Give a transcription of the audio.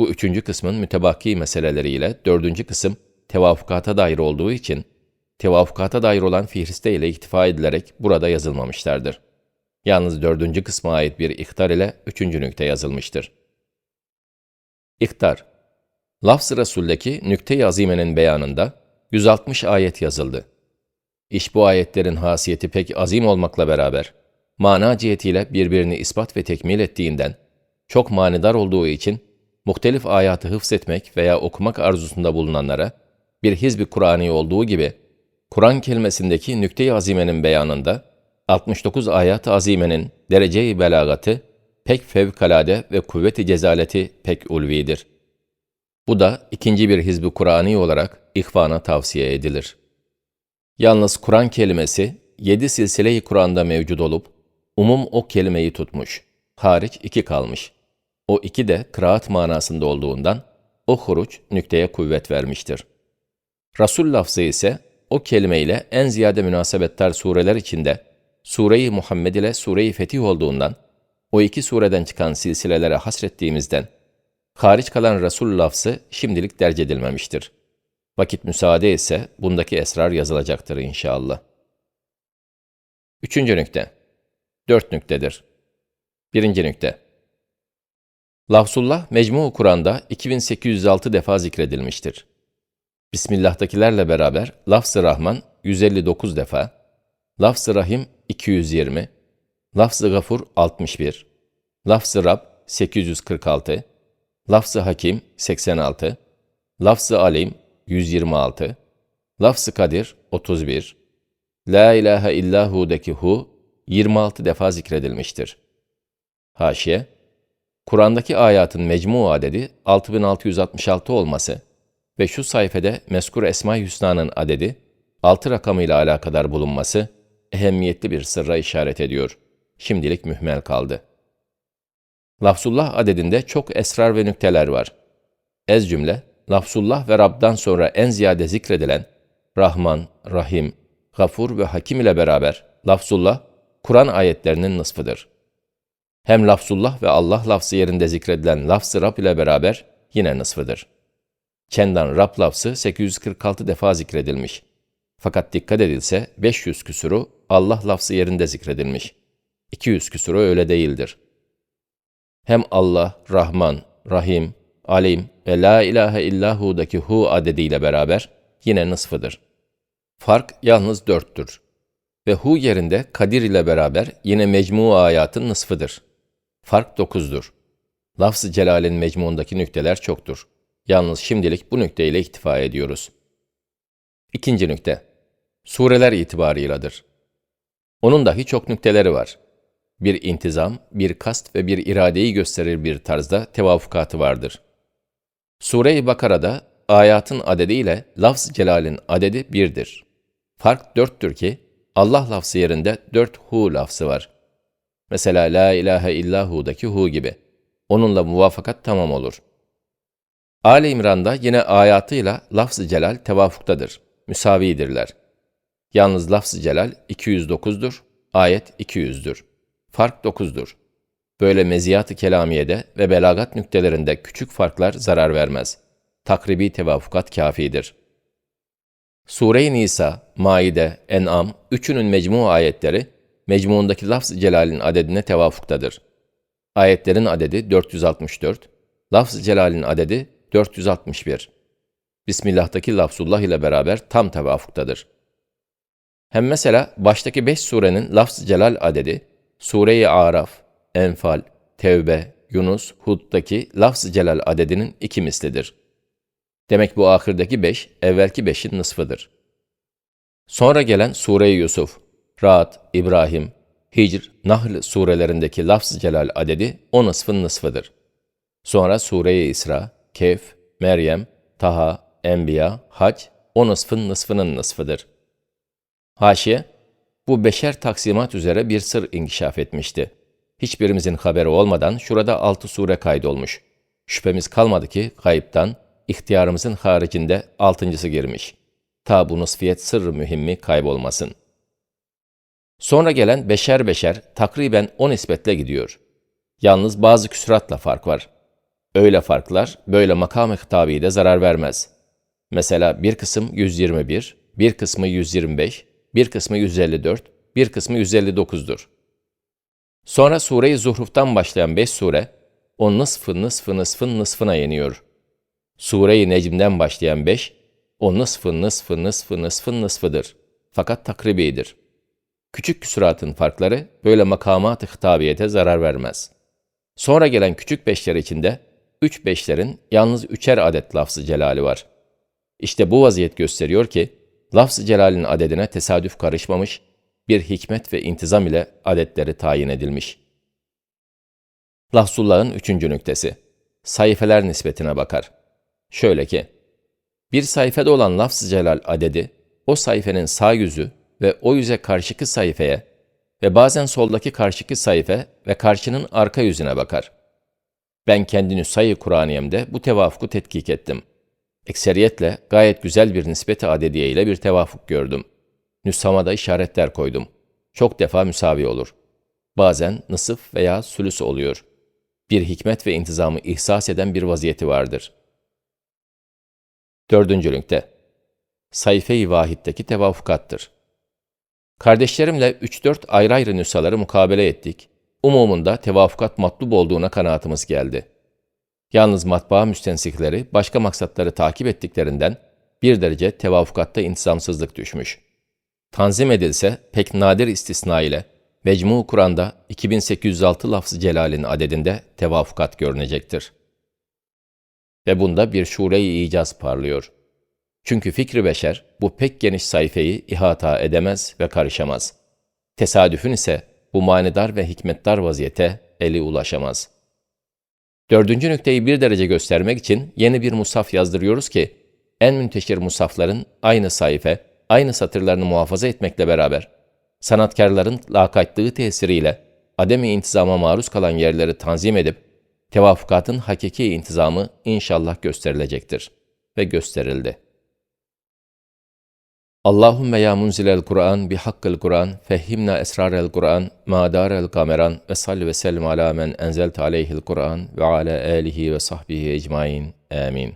Bu üçüncü kısmın mütebaki meseleleriyle dördüncü kısım tevafukata dair olduğu için tevafukata dair olan fihriste ile iktifa edilerek burada yazılmamışlardır. Yalnız dördüncü kısma ait bir ihtar ile üçüncü nükte yazılmıştır. İhtar Lafz-ı Resul'deki nükte-i azimenin beyanında 160 ayet yazıldı. İş bu ayetlerin hasiyeti pek azim olmakla beraber, mana cihetiyle birbirini ispat ve tekmil ettiğinden, çok manidar olduğu için, muhtelif ayatı hıfz etmek veya okumak arzusunda bulunanlara, bir hizb-i Kur'ani olduğu gibi, Kur'an kelimesindeki nükte-i azimenin beyanında, 69 ayat-ı azimenin derece-i belagatı, pek fevkalade ve kuvvet-i cezaleti pek ulvidir. Bu da ikinci bir hizb-i Kur'ani olarak ihvana tavsiye edilir. Yalnız Kur'an kelimesi yedi silsile-i Kur'an'da mevcut olup, umum o kelimeyi tutmuş, hariç iki kalmış. O iki de kıraat manasında olduğundan, o huruç nükteye kuvvet vermiştir. Rasul lafzı ise o kelimeyle en ziyade münasebettar sureler içinde Sure-i Muhammed ile Sure-i Fetih olduğundan, o iki sureden çıkan silsilelere hasrettiğimizden, hariç kalan Resul lafzı şimdilik derc edilmemiştir. Vakit müsaade ise bundaki esrar yazılacaktır inşallah. Üçüncü nükte. Dört nüktedir. Birinci nükte. Lafzullah Mecmu Kur'an'da 2806 defa zikredilmiştir. Bismillah'takilerle beraber Lafz-ı Rahman 159 defa, Lafz-ı Rahim 220, Lafz-ı Gafur 61, Lafz-ı Rab 846, Lafz-ı Hakim 86, Lafz-ı Alim 126, Lafz-ı Kadir 31, La ilahe illahu'daki hu 26 defa zikredilmiştir. Haşiye, Kur'an'daki ayatın mecmu adedi 6666 olması ve şu sayfede meskur Esma-i Hüsna'nın adedi 6 rakamıyla alakadar bulunması ehemmiyetli bir sırra işaret ediyor. Şimdilik mühmel kaldı. Lafzullah adedinde çok esrar ve nükteler var. Ez cümle, Lafzullah ve Rab'dan sonra en ziyade zikredilen Rahman, Rahim, Gafur ve Hakim ile beraber Lafzullah, Kur'an ayetlerinin nısfıdır. Hem Lafzullah ve Allah lafzı yerinde zikredilen lafz-ı Rab ile beraber yine nısfıdır. Kendan Rab lafzı 846 defa zikredilmiş. Fakat dikkat edilse 500 küsuru Allah lafzı yerinde zikredilmiş. 200 küsuru öyle değildir. Hem Allah, Rahman, Rahim, Alim ve La ilahe illahu'daki hu adediyle beraber yine nısfıdır. Fark yalnız dörttür. Ve hu yerinde Kadir ile beraber yine mecmu ayatın nısfıdır. Fark dokuzdur. Lafz-ı Celal'in mecmuundaki nükteler çoktur. Yalnız şimdilik bu nükteyle iktifa ediyoruz. İkinci nükte. Sureler itibarıyladır. Onun dahi çok nükteleri var. Bir intizam, bir kast ve bir iradeyi gösterir bir tarzda tevafukatı vardır. Sure-i Bakara'da ayatın adediyle lafz celalin adedi birdir. Fark dörttür ki, Allah lafzı yerinde dört hu lafzı var. Mesela la ilahe illahu'daki hu gibi. Onunla muvafakat tamam olur. Ali İmran'da yine ayatıyla lafz-ı celal tevafuktadır. Müsavidirler. Yalnız lafz-ı celal 209'dur, ayet 200'dür. Fark 9'dur. Böyle meziyat-ı kelamiyede ve belagat nüktelerinde küçük farklar zarar vermez. Takribi tevafukat kafidir. Sure-i Nisa, Maide, En'am, üçünün mecmu ayetleri, mecmuundaki lafz-ı celalin adedine tevafuktadır. Ayetlerin adedi 464, lafz-ı celalin adedi 461. Bismillah'taki lafzullah ile beraber tam tevafuktadır. Hem mesela baştaki beş surenin lafz-ı celal adedi, Sure-i Araf, Enfal, Tevbe, Yunus, Hud'daki lafz-ı celal adedinin iki mislidir. Demek bu ahirdeki beş, evvelki beşin nısfıdır. Sonra gelen Sure-i Yusuf, Ra'd, İbrahim, Hicr, Nahl surelerindeki lafz-ı celal adedi o nısfın nısfıdır. Sonra Sure-i İsra, Kehf, Meryem, Taha, Enbiya, Hac, o nısfın nısfının nısfıdır. Haşiye, bu beşer taksimat üzere bir sır inkişaf etmişti. Hiçbirimizin haberi olmadan şurada altı sure kaydolmuş. Şüphemiz kalmadı ki kayıptan, ihtiyarımızın haricinde altıncısı girmiş. Ta bu nısfiyet sırrı mühimmi kaybolmasın. Sonra gelen beşer beşer takriben o nispetle gidiyor. Yalnız bazı küsuratla fark var. Öyle farklar, böyle makam-ı hitabi de zarar vermez. Mesela bir kısım 121, bir kısmı 125, bir kısmı 154, bir kısmı 159'dur. Sonra Sure-i Zuhruf'tan başlayan 5 sure, o nısfı nısfı nısfın nısfına yeniyor. Sure-i Necm'den başlayan 5, o nısfı nısfı nısfı nısfın nısfıdır. Fakat takribidir. Küçük küsuratın farkları böyle makamat-ı hitabiyete zarar vermez. Sonra gelen küçük beşler içinde, üç beşlerin yalnız üçer adet lafzı celali var. İşte bu vaziyet gösteriyor ki, lafz-ı celalin adedine tesadüf karışmamış, bir hikmet ve intizam ile adetleri tayin edilmiş. Lafzullah'ın üçüncü nüktesi, sayfeler nispetine bakar. Şöyle ki, bir sayfada olan lafz-ı celal adedi, o sayfenin sağ yüzü ve o yüze karşıki sayfaya ve bazen soldaki karşıki sayfa ve karşının arka yüzüne bakar. Ben kendi Nüsay-ı Kur'aniyem'de bu tevafuku tetkik ettim. Ekseriyetle gayet güzel bir nispeti adediye ile bir tevafuk gördüm. Nüshama da işaretler koydum. Çok defa müsavi olur. Bazen nısıf veya sülüs oluyor. Bir hikmet ve intizamı ihsas eden bir vaziyeti vardır. Dördüncü nükte. Sayfe-i vahiddeki tevafukattır. Kardeşlerimle 3-4 ayrı ayrı nüshaları mukabele ettik. Umumunda tevafukat matlub olduğuna kanaatimiz geldi. Yalnız matbaa müstensihleri başka maksatları takip ettiklerinden bir derece tevafukatta intizamsızlık düşmüş. Tanzim edilse pek nadir istisna ile Mecmu Kur'an'da 2806 lafz-ı celalin adedinde tevafukat görünecektir. Ve bunda bir şure-i icaz parlıyor. Çünkü fikri beşer bu pek geniş sayfayı ihata edemez ve karışamaz. Tesadüfün ise bu manidar ve hikmetdar vaziyete eli ulaşamaz. Dördüncü nükteyi bir derece göstermek için yeni bir musaf yazdırıyoruz ki, en münteşir musafların aynı sayfa, aynı satırlarını muhafaza etmekle beraber, sanatkarların lakaytlığı tesiriyle ademi intizama maruz kalan yerleri tanzim edip, tevafukatın hakiki intizamı inşallah gösterilecektir. Ve gösterildi. Allahümme ya munzilel Kur'an bi hakkıl Kur'an fehhimna esrarel Kur'an madarel kameran ve salli ve sellim ala men enzelte aleyhil Kur'an ve ala alihi ve sahbihi ecmain. Amin.